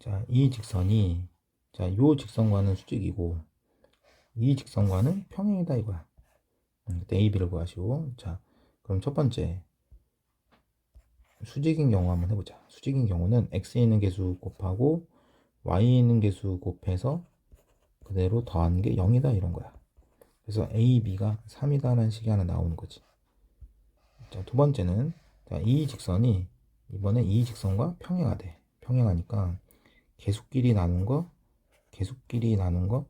자, 이 직선이 자, 요 직선과는 수직이고 이 직선과는 평행이다 이거야. 음, 그때 A, B를 구하시고 자, 그럼 첫 번째 수직인 경우 한번 해보자. 수직인 경우는 X에 있는 개수 곱하고 Y에 있는 개수 곱해서 그대로 더한 게 0이다 이런 거야. 그래서 A, B가 3이다라는 식이 하나 나오는 거지. 자, 두 번째는 자, 이 직선이 이번에 이 직선과 평행하대. 평행하니까 개수끼리 나눈 거, 개수끼리 나눈 거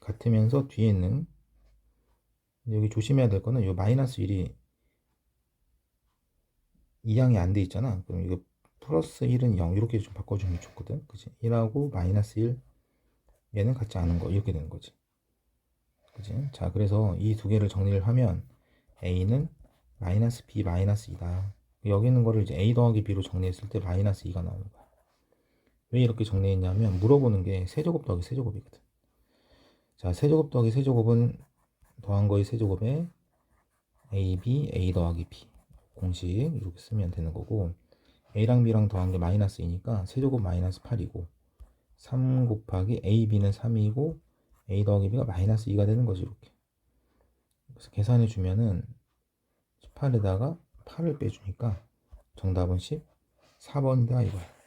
같으면서 뒤에 있는 여기 조심해야 될 거는 이 마이너스 1이 이항이 안 돼 있잖아. 그럼 이거 플러스 1은 0 이렇게 좀 바꿔주면 좋거든. 그치? 1하고 마이너스 1 얘는 같지 않은 거 이렇게 되는 거지. 그치? 자 그래서 이 두 개를 정리를 하면 A는 마이너스 B 마이너스 2다. 여기 있는 거를 이제 A 더하기 B로 정리했을 때 마이너스 2가 나오는 거야. 왜 이렇게 정리했냐면 물어보는 게 세제곱 더하기 세제곱이거든. 자 세제곱 더하기 세제곱은 더한 거의 세제곱에 AB A 더하기 B. 공식 이렇게 쓰면 되는 거고 A랑 B랑 더한 게 마이너스 2니까 세제곱 마이너스 8이고 3 곱하기 AB는 3이고 A 더하기 B가 마이너스 2가 되는 거지 이렇게. 그래서 계산해 주면은 18에다가 8을 빼주니까 정답은 14번이다 이거야